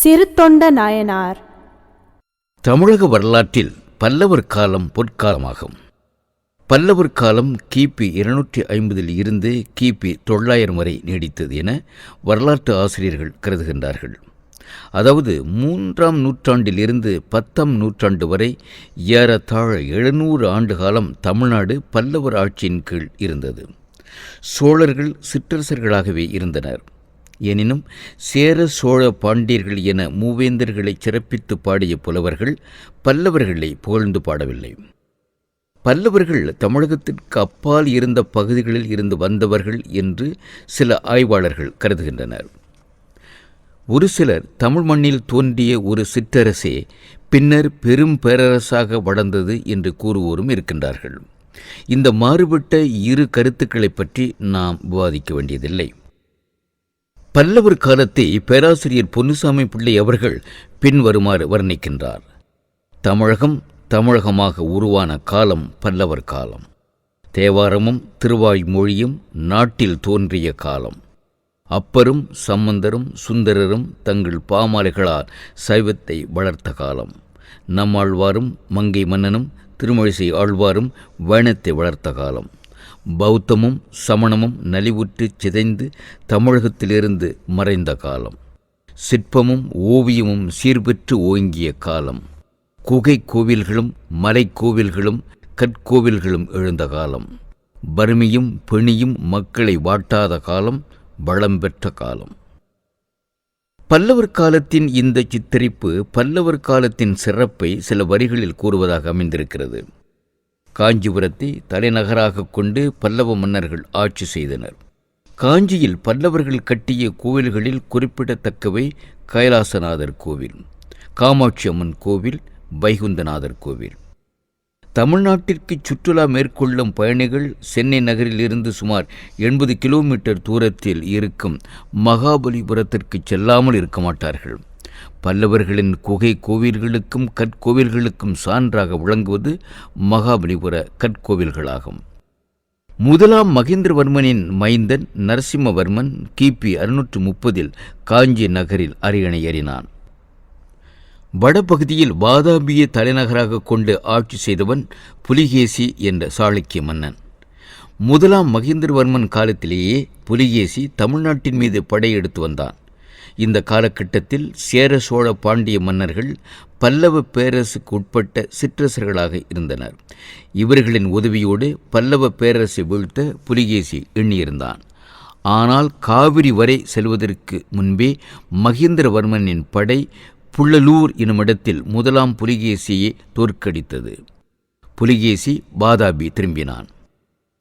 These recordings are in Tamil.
சிறுத்தொண்ட நாயனார். தமிழக வரலாற்றில் பல்லவர் காலம் பொற்காலமாகும். பல்லவர் காலம் கிபி இருநூற்றி ஐம்பதில் இருந்து கிபி தொள்ளாயிரம் வரை நீடித்தது என வரலாற்று ஆசிரியர்கள் கருதுகின்றார்கள். அதாவது மூன்றாம் நூற்றாண்டில் இருந்து பத்தாம் நூற்றாண்டு வரை ஏறத்தாழ எழுநூறு ஆண்டு காலம் தமிழ்நாடு பல்லவர் ஆட்சியின் கீழ் இருந்தது. சோழர்கள் சிற்றரசர்களாகவே இருந்தனர். எனினும் சேர சோழ பாண்டியர்கள் என மூவேந்தர்களை சிறப்பித்து பாடிய புலவர்கள் பல்லவர்களை புகழ்ந்து பாடவில்லை. பல்லவர்கள் தமிழகத்திற்கு அப்பால் இருந்த பகுதிகளில் இருந்து வந்தவர்கள் என்று சில ஆய்வாளர்கள் கருதுகின்றனர். ஒரு சிலர் தமிழ் மண்ணில் தோன்றிய ஒரு சிற்றரசே பின்னர் பெரும் பேரரசாக வளர்ந்தது என்று கூறுவோரும் இருக்கின்றார்கள். இந்த மாறுபட்ட இரு கருத்துக்களைப் பற்றி நாம் விவாதிக்க வேண்டியதில்லை. பல்லவர் காலத்தை பேராசிரியர் பொன்னுசாமி பிள்ளை அவர்கள் பின்வருமாறு வர்ணிக்கின்றார். தமிழகம் தமிழகமாக உருவான காலம் பல்லவர் காலம். தேவாரமும் திருவாய்மொழியும் நாட்டில் தோன்றிய காலம். அப்பரும் சம்பந்தரும் சுந்தரரும் தங்கள் பாமாலைகளால் சைவத்தை வளர்த்த காலம். நம்மாழ்வாரும் மங்கை மன்னனும் திருமழிசை ஆழ்வாரும் வேணத்தை வளர்த்த காலம். பௌத்தமும் சமணமும் நலிவுற்று சிதைந்து தமிழகத்திலிருந்து மறைந்த காலம். சிற்பமும் ஓவியமும் சீர்பெற்று ஓங்கிய காலம். குகை கோவில்களும் மலைக்கோவில்களும் கற்கோவில்களும் எழுந்த காலம். வறுமையும் பெணியும் மக்களை வாட்டாத காலம் வளம் பெற்ற காலம். பல்லவர் காலத்தின் இந்த சித்தரிப்பு பல்லவர் காலத்தின் சிறப்பை சில வரிகளில் கூறுவதாக அமைந்திருக்கிறது. காஞ்சிபுரத்தை தலைநகராக கொண்டு பல்லவ மன்னர்கள் ஆட்சி செய்தனர். காஞ்சியில் பல்லவர்கள் கட்டிய கோவில்களில் குறிப்பிடத்தக்கவை கைலாசநாதர் கோவில் காமாட்சி அம்மன் கோவில் வைகுந்தநாதர் கோவில். தமிழ்நாட்டிற்கு சுற்றுலா மேற்கொள்ளும் பயணிகள் சென்னை நகரில் இருந்து சுமார் எண்பது கிலோமீட்டர் தூரத்தில் இருக்கும் மகாபலிபுரத்திற்கு செல்லாமல் இருக்க மாட்டார்கள். பல்லவர்களின் குகை கோவில்களுக்கும் கற்கோவில்களுக்கும் சான்றாக விளங்குவது மகாபலிபுர கற்கோவில்களாகும். முதலாம் மகேந்திரவர்மனின் மைந்தன் நரசிம்மவர்மன் கிபி அறுநூற்று முப்பதில் காஞ்சி நகரில் அரியணை ஏறினான். வடபகுதியில் வாதாபிய தலைநகராக கொண்டு ஆட்சி செய்தவன் புலிகேசி என்ற சாளுக்கிய மன்னன். முதலாம் மகேந்திரவர்மன் காலத்திலேயே புலிகேசி தமிழ்நாட்டின் மீது படையெடுத்து வந்தான். இந்த காலகட்டத்தில் சேர சோழ பாண்டிய மன்னர்கள் பல்லவ பேரரசுக்கு உட்பட்ட சிற்றரசர்களாக இருந்தனர். இவர்களின் உதவியோடு பல்லவ பேரரசை வீழ்த்த புலிகேசி எண்ணியிருந்தான். ஆனால் காவிரி வரை செல்வதற்கு முன்பே மகேந்திரவர்மனின் படை புள்ளலூர் எனுமிடத்தில் முதலாம் புலிகேசியை தோற்கடித்தது. புலிகேசி பாதாபி திரும்பினான்.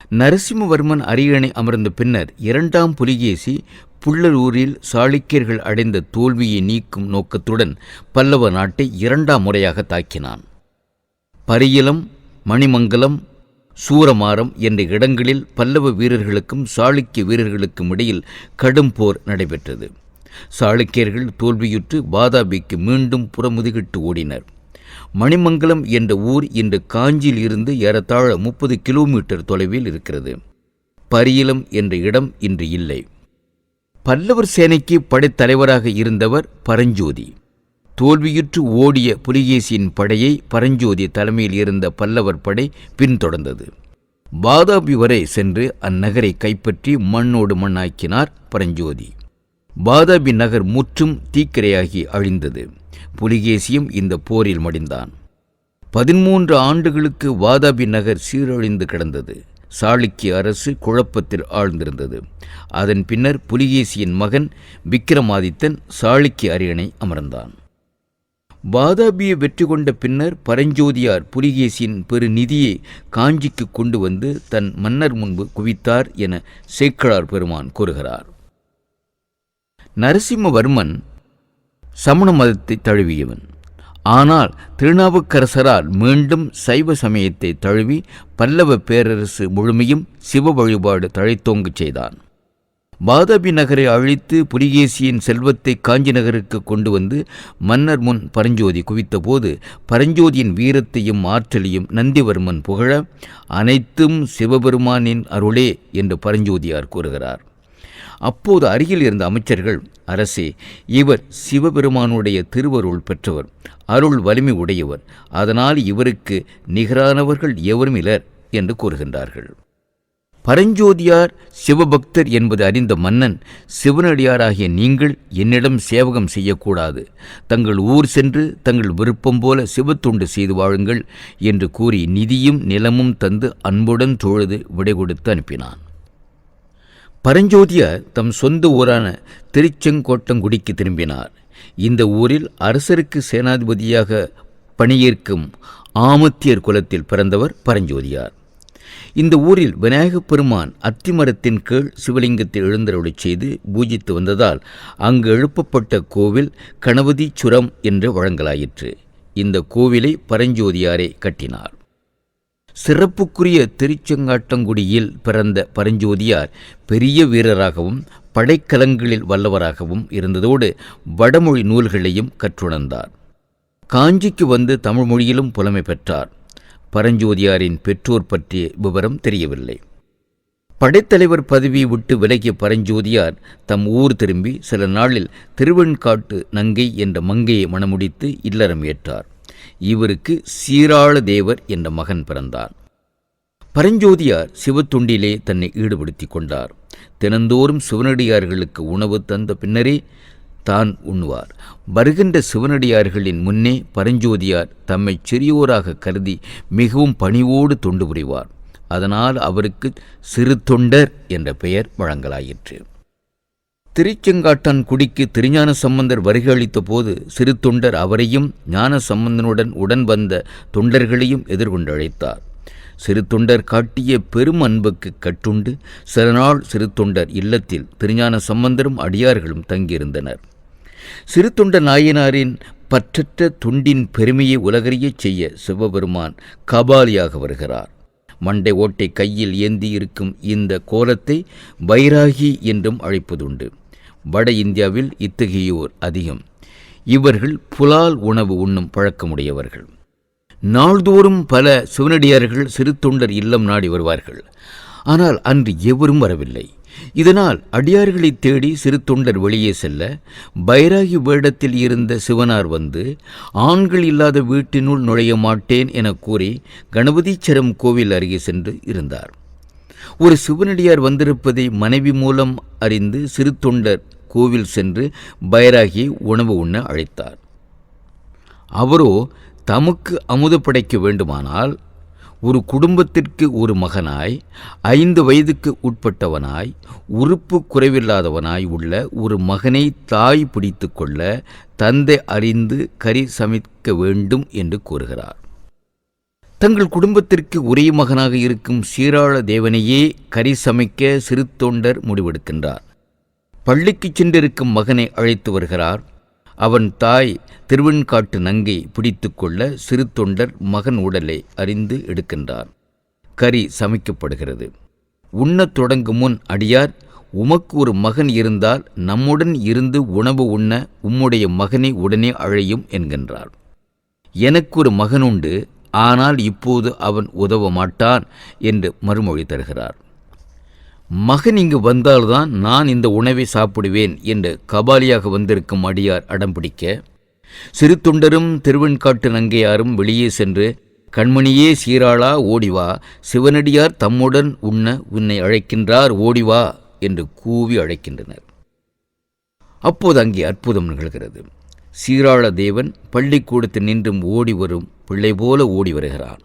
நரசிம்மவர்மன் அரியணை அமர்ந்த பின்னர் இரண்டாம் புலிகேசி புள்ளலூரில் சாளுக்கியர்கள் அடைந்த தோல்வியை நீக்கும் நோக்கத்துடன் பல்லவ நாட்டை இரண்டாம் முறையாக தாக்கினான். பரியலம் மணிமங்கலம் சூரமாரம் என்ற இடங்களில் பல்லவ வீரர்களுக்கும் சாளுக்கிய வீரர்களுக்கும் இடையில் கடும் போர் நடைபெற்றது. சாளுக்கியர்கள் தோல்வியுற்று வாதாபிக்கு மீண்டும் புறமுதுகிட்டு ஓடினர். மணிமங்கலம் என்ற ஊர் இன்று காஞ்சியில் இருந்து ஏறத்தாழ முப்பது கிலோமீட்டர் தொலைவில் இருக்கிறது. பரியலம் என்ற இடம் இன்று இல்லை. பல்லவர் சேனைக்கு படைத்தலைவராக இருந்தவர் பரஞ்சோதி. தோல்வியுற்று ஓடிய புலிகேசியின் படையை பரஞ்சோதி தலைமையில் இருந்த பல்லவர் படை பின்தொடர்ந்தது. பாதாபி வரை சென்று அந்நகரை கைப்பற்றி மண்ணோடு மண்ணாக்கினார் பரஞ்சோதி. பாதாபி நகர் முற்றும் தீக்கிரையாகி அழிந்தது. புலிகேசியும் இந்த போரில் மடிந்தான். பதிமூன்று ஆண்டுகளுக்கு வாதாபி நகர் சீரழிந்து கிடந்தது. சாளுக்கிய அரசு குழப்பத்தில் ஆழ்ந்திருந்தது. அதன் பின்னர் புலிகேசியின் மகன் விக்கிரமாதித்தன் சாளுக்கிய அரியணை அமர்ந்தான். பாதாபியை வெற்றி கொண்ட பின்னர் பரஞ்சோதியார் புலிகேசியின் பெரு நிதியை காஞ்சிக்கு கொண்டு வந்து தன் மன்னர் முன்பு குவித்தார் என சேக்கழார் பெருமான் கூறுகிறார். நரசிம்மவர்மன் சமண மதத்தை தழுவியவன். ஆனால் திருநாவுக்கரசரால் மீண்டும் சைவ சமயத்தை தழுவி பல்லவ பேரரசு முழுமையும் சிவ வழிபாடு தழைத்தோங்கச் செய்தான். பாதாபி நகரை அழித்து புலிகேசியின் செல்வத்தை காஞ்சி நகருக்கு கொண்டு வந்து மன்னர் முன் பரஞ்சோதி குவித்தபோது பரஞ்சோதியின் வீரத்தையும் ஆற்றலையும் நந்திவர்மன் புகழ அனைத்தும் சிவபெருமானின் அருளே என்று பரஞ்சோதியார் கூறுகிறார். அப்போது அருகில் இருந்த அமைச்சர்கள் அரசே இவர் சிவபெருமானுடைய திருவருள் பெற்றவர் அருள் வலிமை உடையவர். அதனால் இவருக்கு நிகரானவர்கள் எவரும் இலர் என்று கூறுகின்றார்கள். பரஞ்சோதியார் சிவபக்தர் என்பது அறிந்த மன்னன் சிவனடியாராகிய நீங்கள் என்னிடம் சேவகம் செய்யக்கூடாது. தங்கள் ஊர் சென்று தங்கள் விருப்பம் போல சிவத்துண்டு செய்து வாழுங்கள் என்று கூறி நிதியும் நிலமும் தந்து அன்புடன் தொழுது விடை கொடுத்து அனுப்பினான். பரஞ்சோதியார் தம் சொந்த ஊரான திருச்செங்கோட்டங்குடிக்கு திரும்பினார். இந்த ஊரில் அரசருக்கு சேனாதிபதியாக பணியேற்கும் ஆமத்தியர் குலத்தில் பிறந்தவர் பரஞ்சோதியார். இந்த ஊரில் விநாயகப் பெருமான் அத்திமரத்தின் கீழ் சிவலிங்கத்தை எழுந்தருளச் செய்து பூஜித்து வந்ததால் அங்கு எழுப்பப்பட்ட கோவில் கணபதி சுரம் என்று வழங்கலாயிற்று. இந்த கோவிலை பரஞ்சோதியாரே கட்டினார். சிறப்புக்குரிய திருச்செங்காட்டங்குடியில் பிறந்த பரஞ்சோதியார் பெரிய வீரராகவும் படைக்கலங்களில் வல்லவராகவும் இருந்ததோடு வடமொழி நூல்களையும் கற்றுணர்ந்தார். காஞ்சிக்கு வந்து தமிழ் மொழியிலும் புலமை பெற்றார். பரஞ்சோதியாரின் பெற்றோர் பற்றிய விவரம் தெரியவில்லை. படைத்தலைவர் பதவியை விட்டு விலகிய பரஞ்சோதியார் தம் ஊர் திரும்பி சில நாளில் திருவெண்காட்டு நங்கை என்ற மங்கையை மணமுடித்து இல்லறம் ஏற்றார். இவருக்கு சீராள தேவர் என்ற மகன் பிறந்தார். பரஞ்சோதியார் சிவத்துண்டிலே தன்னை ஈடுபடுத்திக் கொண்டார். தினந்தோறும் சிவனடியார்களுக்கு உணவு தந்த பின்னரே தான் உண்ணுவார். வருகின்ற சிவனடியார்களின் முன்னே பரஞ்சோதியார் தம்மை சிறியோராக கருதி மிகவும் பணிவோடு தொண்டு புரிவார். அதனால் அவருக்கு சிறு தொண்டர் என்ற பெயர் வழங்கலாயிற்று. திருச்செங்காட்டான் குடிக்கு திருஞான சம்பந்தர் வருகை அளித்த போது சிறு தொண்டர் அவரையும் ஞான சம்பந்தனுடன் உடன் வந்த தொண்டர்களையும் எதிர்கொண்டு அழைத்தார் சிறு தொண்டர் காட்டிய பெரும் அன்புக்கு கட்டுண்டு சில நாள் சிறு தொண்டர் இல்லத்தில் திருஞான சம்பந்தரும் அடியார்களும் தங்கியிருந்தனர். சிறு தொண்ட நாயனாரின் பற்றற்ற துண்டின் பெருமையை உலகறியச் செய்ய சிவபெருமான் கபாலியாக வருகிறார். மண்டை ஓட்டை கையில் ஏந்தி இருக்கும் இந்த கோலத்தை வைராகி என்றும் அழைப்பதுண்டு. வட இந்தியாவில் இத்தகையோர் அதிகம். இவர்கள் புலால் உணவு உண்ணும் பழக்கமுடையவர்கள். நாள்தோறும் பல சிவனடியார்கள் சிறு தொண்டர் இல்லம் நாடி வருவார்கள். ஆனால் அன்று எவரும் வரவில்லை. இதனால் அடியார்களைத் தேடி சிறு தொண்டர் வெளியே செல்ல பைராகி வேடத்தில் இருந்த சிவனார் வந்து ஆண்கள் இல்லாத வீட்டினுள் நுழைய மாட்டேன் என கூறி கணபதீச்சரம் கோவில் அருகே சென்று இருந்தார். ஒரு சிவனடியார் வந்திருப்பதை மனைவி மூலம் அறிந்து சிறு தொண்டர் கோவில் சென்று பைராகியை உணவு உண்ண அழைத்தார். அவரோ தமக்கு அமுது படைக்க வேண்டுமானால் ஒரு குடும்பத்திற்கு ஒரு மகனாய் ஐந்து வயதுக்கு உட்பட்டவனாய் உறுப்பு குறைவில்லாதவனாய் உள்ள ஒரு மகனை தாய் பிடித்து கொள்ள தந்தை அறிந்து கறி சமைக்க வேண்டும் என்று கூறுகிறார். தங்கள் குடும்பத்திற்கு ஒரே மகனாக இருக்கும் சீராள தேவனையே கறி சமைக்க சிறு தொண்டர் முடிவெடுக்கின்றார். பள்ளிக்கு சென்றிருக்கும் மகனை அழைத்து வருகிறார். அவன் தாய் திருவெண்காட்டு நங்கை பிடித்து கொள்ள சிறு தொண்டர் மகன் உடலை அறிந்து எடுக்கின்றார். கறி சமைக்கப்படுகிறது. உண்ணத் தொடங்கும் முன் அடியார் உமக்கு ஒரு மகன் இருந்தால் நம்முடன் இருந்து உணவு உண்ண உம்முடைய மகனை உடனே அழையும் என்கின்றார். எனக்கு ஒரு மகனுண்டு ஆனால் இப்போது அவன் உதவ மாட்டான் என்று மறுமொழி தருகிறார். மகன் இங்கு வந்தால்தான் நான் இந்த உணவை சாப்பிடுவேன் என்று கபாலியாக வந்திருக்கும் அடியார் அடம்பிடிக்க சிறு தொண்டரும் திருவெண்காட்டு நங்கையாரும் வெளியே சென்று கண்மணியே சீராளா ஓடிவா சிவனடியார் தம்முடன் உண்ண உன்னை அழைக்கின்றார் ஓடிவா என்று கூவி அழைக்கின்றனர். அப்போது அங்கே அற்புதம் நிகழ்கிறது. சீராள தேவன் பள்ளிக்கூடத்தில் நின்றும் ஓடி வரும் பிள்ளை போல ஓடி வருகிறான்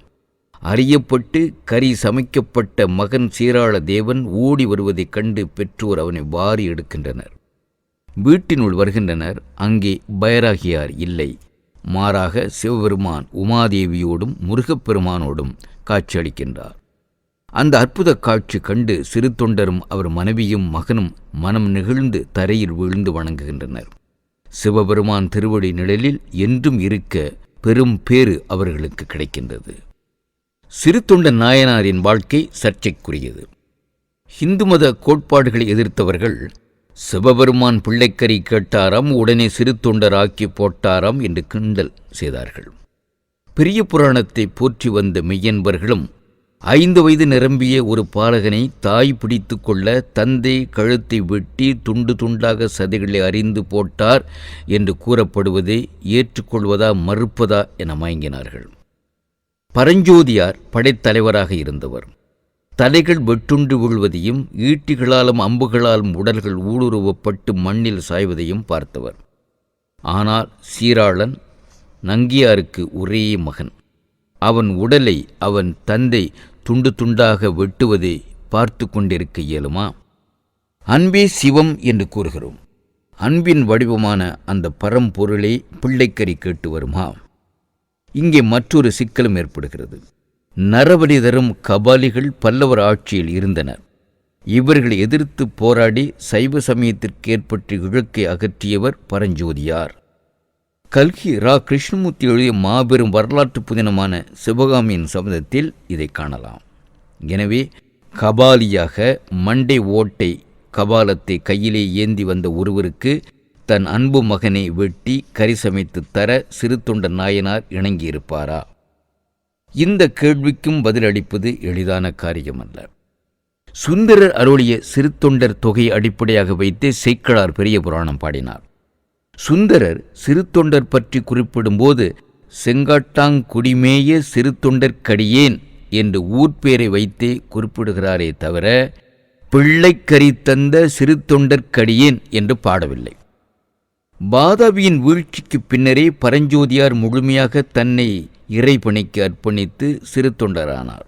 அறியப்பட்டு கறி சமைக்கப்பட்ட மகன் சீராள தேவன் ஓடி வருவதைக் கண்டு பெற்றோர் அவனை வாரி எடுக்கின்றனர். வீட்டினுள் வருகின்றனர். அங்கே பைராகியார் இல்லை. மாறாக சிவபெருமான் உமாதேவியோடும் முருகப்பெருமானோடும் காட்சியளிக்கின்றார் அந்த அற்புத காட்சி கண்டு சிறு தொண்டரும் அவர் மனைவியும் மகனும் மனம் நெகிழ்ந்து தரையில் விழுந்து வணங்குகின்றனர். சிவபெருமான் திருவடி நிழலில் என்றும் இருக்க பெரும் பேறு அவர்களுக்கு கிடைக்கின்றது. சிறு நாயனாரின் வாழ்க்கை சர்ச்சைக்குரியது. இந்து மத கோட்பாடுகளை எதிர்த்தவர்கள் சிவபெருமான் பிள்ளைக்கறி கேட்டாராம் உடனே சிறு தொண்டராக்கி போட்டாராம் என்று கிண்டல் செய்தார்கள். பெரிய புராணத்தை போற்றி வந்த மெய்யன்பர்களும் ஐந்து வயது நிரம்பிய ஒரு பாலகனை தாய் பிடித்து கொள்ள தந்தை கழுத்தை வெட்டி துண்டு துண்டாக சதைகளை அறிந்து போட்டார் என்று கூறப்படுவதை ஏற்றுக்கொள்வதா மறுப்பதா என மயங்கினார்கள். பரஞ்சோதியார் படைத்தலைவராக இருந்தவர். தலைகள் வெட்டுண்டு விழுவதையும் ஈட்டிகளாலும் அம்புகளாலும் உடல்கள் ஊடுருவப்பட்டு மண்ணில் சாய்வதையும் பார்த்தவர். ஆனால் சீராளன் நங்கியாருக்கு ஒரே மகன். அவன் உடலை அவன் தந்தை துண்டு துண்டாக வெட்டுவதை பார்த்து கொண்டிருக்க இயலுமா? அன்பே சிவம் என்று கூறுகிறோம். அன்பின் வடிவமான அந்த பரம்பொருளை பிள்ளைக்கறி கேட்டு வருமா? இங்கே மற்றொரு சிக்கலும் ஏற்படுகிறது. நரபலி தரும் கபாலிகள் பல்லவர் ஆட்சியில் இருந்தனர். இவர்களை எதிர்த்து போராடி சைவ சமயத்திற்கு ஏற்பட்ட இழுக்கை அகற்றியவர் பரஞ்சோதியார். கல்கி ரா கிருஷ்ணமூர்த்தி எழுதிய மாபெரும் வரலாற்று புதினமான சிவகாமியின் சபதத்தில் இதை காணலாம். எனவே கபாலியாக மண்டை ஓட்டை கபாலத்தை கையிலே ஏந்தி வந்த ஒருவருக்கு தன் அன்பு மகனை வெட்டி கறி சமைத்து தர சிறுத்தொண்ட நாயனார் இணங்கியிருப்பாரா? இந்த கேள்விக்கும் பதிலளிப்பது எளிதான காரியமல்ல. சுந்தரர் அருளிய சிறுத்தொண்டர் தொகை அடிப்படையாக வைத்தே சேக்களார் பெரிய புராணம் பாடினார். சுந்தரர் சிறு தொண்டர் பற்றி குறிப்பிடும்போது செங்காட்டாங்குடிமேய சிறு தொண்டர்க்கடியேன் என்று ஊர்பேரை வைத்தே குறிப்பிடுகிறாரே தவிர பிள்ளைக்கறி தந்த சிறு என்று பாடவில்லை. பாதாபியின் வீழ்ச்சிக்கு பின்னரே பரஞ்சோதியார் முழுமையாக தன்னை இறைப்பணிக்கு அர்ப்பணித்து சிறு தொண்டரானார்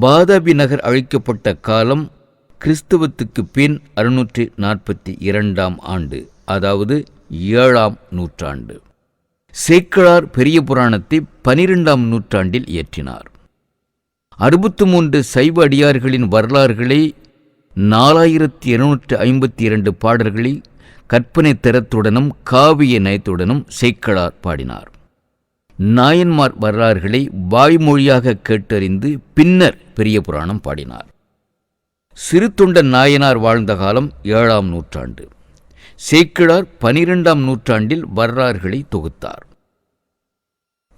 பாதாபி நகர் அழிக்கப்பட்ட காலம் கிறிஸ்துவத்துக்கு பின் அறுநூற்றி நாற்பத்தி இரண்டாம் ஆண்டு. அதாவது ஏழாம் நூற்றாண்டு. சேக்கலார் பெரிய புராணத்தை பனிரெண்டாம் நூற்றாண்டில் இயற்றினார். அறுபத்து மூன்று சைவ அடியார்களின் வரலாறுகளை நாலாயிரத்தி இருநூற்றி ஐம்பத்தி இரண்டு பாடல்களை கற்பனை திறத்துடனும் காவிய நயத்துடனும் சேக்கழார் பாடினார். நாயன்மார் வரலாறுகளை வாய்மொழியாக கேட்டறிந்து பின்னர் பெரிய புராணம் பாடினார். சிறு நாயனார் வாழ்ந்த காலம் ஏழாம் நூற்றாண்டு. சேக்கிழார் பனிரெண்டாம் நூற்றாண்டில் வரலாறுகளை தொகுத்தார்.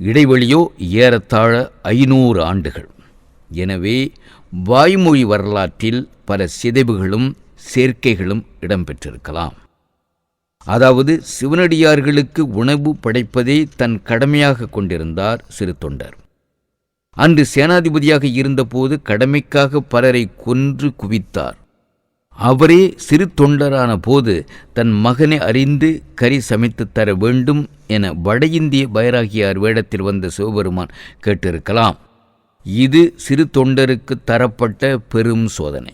இடைவெளியோ ஏறத்தாழ ஐநூறு ஆண்டுகள். எனவே வாய்மொழி வரலாற்றில் பல சிதைவுகளும் சேர்க்கைகளும் இடம்பெற்றிருக்கலாம். அதாவது சிவனடியார்களுக்கு உணவு படைப்பதே தன் கடமையாக கொண்டிருந்தார் சிறு தொண்டர். அன்று சேனாதிபதியாக இருந்தபோது கடமைக்காக பலரை கொன்று குவித்தார். அவரே சிறு தொண்டரான போது தன் மகனை அறிந்து கறி சமைத்து தர வேண்டும் என வட இந்திய பைராகியார் வேடத்தில் வந்த சிவபெருமான் கேட்டிருக்கலாம். இது சிறு தொண்டருக்கு தரப்பட்ட பெரும் சோதனை.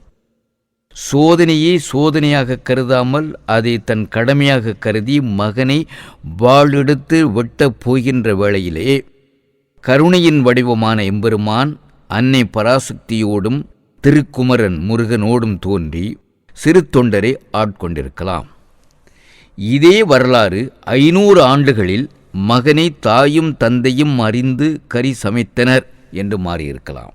சோதனையை சோதனையாக கருதாமல் அதை தன் கடமையாக கருதி மகனை வாளெடுத்து வெட்டப் போகின்ற வேளையிலே கருணையின் வடிவமான எம்பெருமான் அன்னை பராசக்தியோடும் திருக்குமரன் முருகனோடும் தோன்றி சிறு தொண்டரை ஆட்கொண்டிருக்கலாம். இதே வரலாறு ஐநூறு ஆண்டுகளில் மகனை தாயும் தந்தையும் அறிந்து கறி சமைத்தனர் என்று மாறியிருக்கலாம்.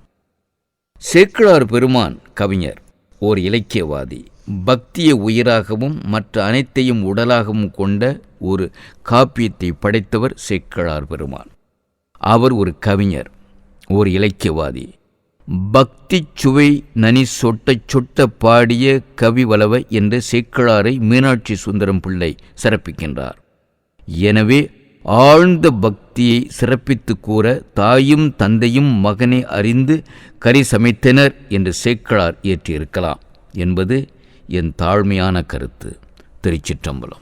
சேக்கிழார் பெருமான் கவிஞர் ஓர் இலக்கியவாதி பக்தியை உயிராகவும் மற்ற அனைத்தையும் உடலாகவும் கொண்ட ஒரு காப்பியத்தை படைத்தவர் சேக்கிழார் பெருமான். அவர் ஒரு கவிஞர் ஓர் இலக்கியவாதி பக்தி சுவை நனி சொட்ட சொட்ட பாடிய கவிவளவ என்ற சேக்கிழாரை மீனாட்சி சுந்தரம் பிள்ளை சிறப்பிக்கின்றார். எனவே ஆழ்ந்த பக்தியை சிறப்பித்து கூற தாயும் தந்தையும் மகனை அறிந்து கரி சமைத்தனர் என்று சேக்கிழார் இயற்றியிருக்கலாம் என்பது என் தாழ்மையான கருத்து. திருச்சிற்றம்பலம்.